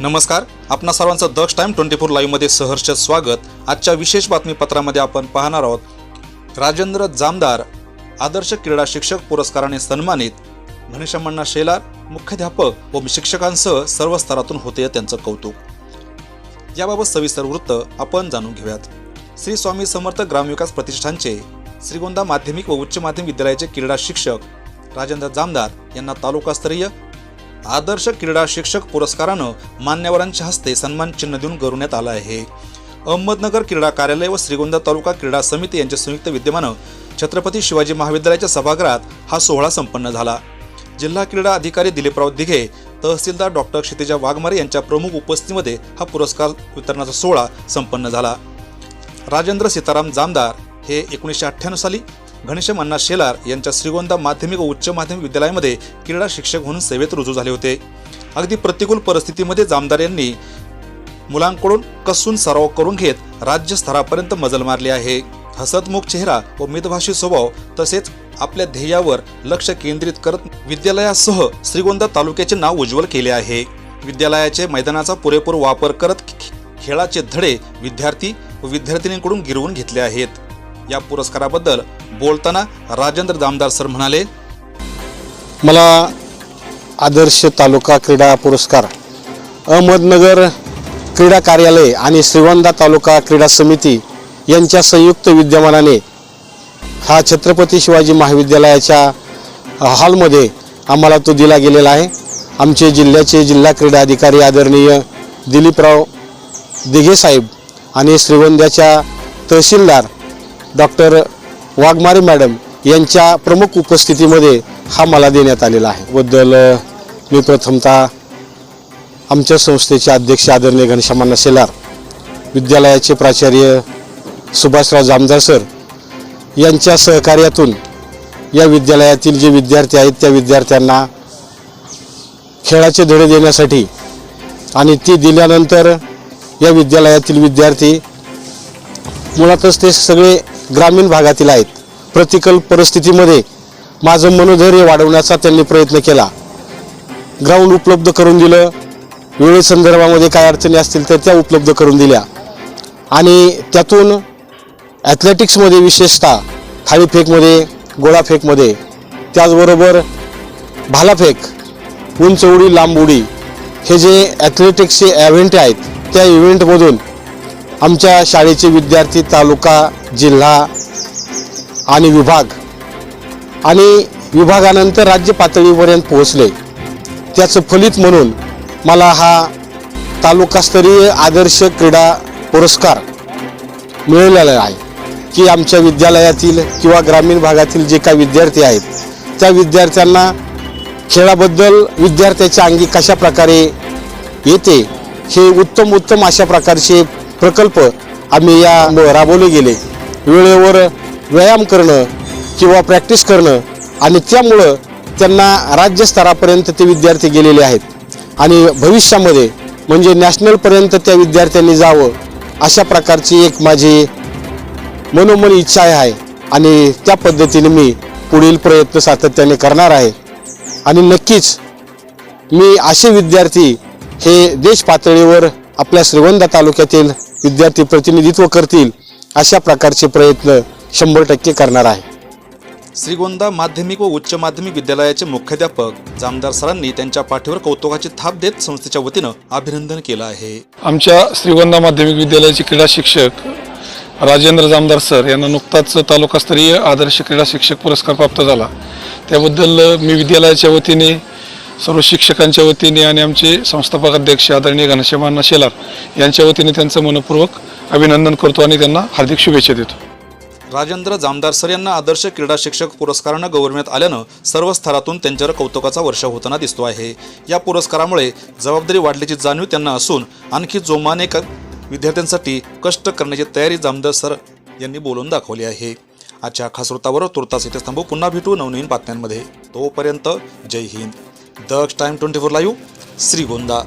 नमस्कार. आपणा सर्वांचं दक्ष टाइम ट्वेंटी फोर लाईव्हमध्ये सहर्ष स्वागत. आजच्या विशेष बातमीपत्रामध्ये आपण पाहणार आहोत राजेंद्र जामदार आदर्श क्रीडा शिक्षक पुरस्काराने सन्मानित घनश्यामण्णा शेलार मुख्याध्यापक व शिक्षकांसह सर्व स्तरातून होते त्यांचं कौतुक. याबाबत सविस्तर वृत्त आपण जाणून घेऊयात. श्री स्वामी समर्थ ग्रामविकास प्रतिष्ठानचे श्रीगोंदा माध्यमिक व उच्च माध्यमिक विद्यालयाचे क्रीडा शिक्षक राजेंद्र जामदार यांना तालुकास्तरीय आदर्श क्रीडा शिक्षक पुरस्कारानं मान्यवरांच्या हस्ते सन्मान चिन्ह देऊन गौरवण्यात आलं आहे. अहमदनगर क्रीडा कार्यालय व श्रीगोंदा तालुका क्रीडा समिती यांच्या संयुक्त विद्यमानं छत्रपती शिवाजी महाविद्यालयाच्या सभागृहात हा सोहळा संपन्न झाला. जिल्हा क्रीडा अधिकारी दिलीपराव दिघे तहसीलदार डॉक्टर क्षितिजा वाघमारे यांच्या प्रमुख उपस्थितीमध्ये हा पुरस्कार वितरणाचा सोहळा संपन्न झाला. राजेंद्र सीताराम जामदार हे एकोणीसशे अठ्ठ्याण्णव साली घनश्याम अण्णा शेलार यांच्या श्रीगोंदा माध्यमिक व उच्च माध्यमिक विद्यालयामध्ये क्रीडा शिक्षक म्हणून सेवेत रुजू झाले होते. अगदी प्रतिकूल परिस्थितीमध्ये जामदार यांनी मुलांकडून कसून सराव करून घेत राज्य स्तरापर्यंत मजल मारली आहे. हसतमुख चेहरा व मितभाषी स्वभाव तसेच आपल्या ध्येयावर लक्ष केंद्रित करत विद्यालयासह श्रीगोंदा तालुक्याचे नाव उज्ज्वल केले आहे. विद्यालयाचे मैदानाचा पुरेपूर वापर करत खे- खेळाचे धडे विद्यार्थी व विद्यार्थिनींकडून गिरवून घेतले आहेत. या पुरस्काराबद्दल बोलताना राजेंद्र दामदार सर म्हणाले मला आदर्श तालुका क्रीडा पुरस्कार अहमदनगर क्रीडा कार्यालय आणि श्रीवंदा तालुका क्रीडा समिती यांच्या संयुक्त विद्यमानाने हा छत्रपती शिवाजी महाविद्यालयाच्या हॉलमध्ये आम्हाला तो दिला गेलेला आहे. आमचे जिल्ह्याचे जिल्हा क्रीडा अधिकारी आदरणीय दिलीपराव दिघेसाहेब आणि श्रीवंद्याच्या तहसीलदार डॉक्टर वाघमारे मॅडम यांच्या प्रमुख उपस्थितीमध्ये हा मला देण्यात आलेला आहे. बद्दल मी प्रथमतः आमच्या संस्थेचे अध्यक्ष आदरणीय घनश्यामांना शेलार विद्यालयाचे प्राचार्य सुभाषराव जामदार सर यांच्या सहकार्यातून या विद्यालयातील जे विद्यार्थी आहेत त्या विद्यार्थ्यांना खेळाचे धडे देण्यासाठी आणि ती दिल्यानंतर या विद्यालयातील विद्यार्थी मुळातच ते सगळे ग्रामीण भागातील आहेत. प्रतिकूल परिस्थितीमध्ये माझं मनोधैर्य वाढवण्याचा त्यांनी प्रयत्न केला. ग्राउंड उपलब्ध करून दिलं. वेळेसंदर्भामध्ये काय अडचणी असतील तर त्या उपलब्ध करून दिल्या. आणि त्यातून ॲथलेटिक्समध्ये विशेषतः थाळीफेकमध्ये गोळाफेकमध्ये त्याचबरोबर भालाफेक उंच उडी लांब उडी हे जे ॲथलेटिक्सचे इव्हेंट आहेत त्या इव्हेंटमधून आमच्या शाळेचे विद्यार्थी तालुका जिल्हा आणि विभाग आणि विभागानंतर राज्य पातळीपर्यंत पोहोचले. त्याचं फलित म्हणून मला हा तालुकास्तरीय आदर्श क्रीडा पुरस्कार मिळालेला आहे. की आमच्या विद्यालयातील किंवा ग्रामीण भागातील जे काही विद्यार्थी आहेत त्या विद्यार्थ्यांना खेळाबद्दल विद्यार्थ्याच्या अंगी कशा प्रकारे येते हे उत्तम उत्तम अशा प्रकारचे प्रकल्प आम्ही या राबवले गेले. वेळेवर व्यायाम करणं किंवा प्रॅक्टिस करणं आणि त्यामुळं त्यांना राज्यस्तरापर्यंत ते विद्यार्थी गेलेले आहेत. आणि भविष्यामध्ये म्हणजे नॅशनलपर्यंत त्या विद्यार्थ्यांनी जावं अशा प्रकारची एक माझी मनोमन इच्छा आहे आणि त्या पद्धतीने मी पुढील प्रयत्न सातत्याने करणार आहे. आणि नक्कीच मी असे विद्यार्थी हे देश पातळीवर आपल्या श्रीगोंदा तालुक्यातील विद्यार्थी प्रतिनिधित्व करतील अशा प्रकारचे प्रयत्न शंभर टक्के करणार आहे. श्रीगोंदा माध्यमिक व उच्च माध्यमिक विद्यालयाचे मुख्याध्यापक जामदार सरांनी त्यांच्या पाठीवर कौतुकाची थाप देत संस्थेच्या वतीनं अभिनंदन केलं आहे. आमच्या श्रीगोंदा माध्यमिक विद्यालयाचे क्रीडा शिक्षक राजेंद्र जामदार सर यांना नुकताच तालुकास्तरीय आदर्श क्रीडा शिक्षक पुरस्कार प्राप्त झाला. त्याबद्दल मी विद्यालयाच्या वतीने सर्व शिक्षकांच्या वतीने आणि आमचे संस्थापक अध्यक्ष आदरणीय घनश्यामांना शेलार यांच्या वतीने त्यांचं मनपूर्वक अभिनंदन करतो आणि त्यांना हार्दिक शुभेच्छा देतो. राजेंद्र जामदार सर यांना आदर्श क्रीडा शिक्षक पुरस्कारानं गौरवण्यात आल्यानं सर्व स्तरातून त्यांच्यावर कौतुकाचा वर्षाव होताना दिसतो आहे. या पुरस्कारामुळे जबाबदारी वाढल्याची जाणीव त्यांना असून आणखी जोमाने विद्यार्थ्यांसाठी कष्ट करण्याची तयारी जामदार सर यांनी बोलून दाखवली आहे. आजच्या खास वृत्तावर तुर्तास इथे थांबू पुन्हा भेटू नवनवीन बातम्यांमध्ये. तोपर्यंत जय Hind. Daksh time twenty four live Shrigonda.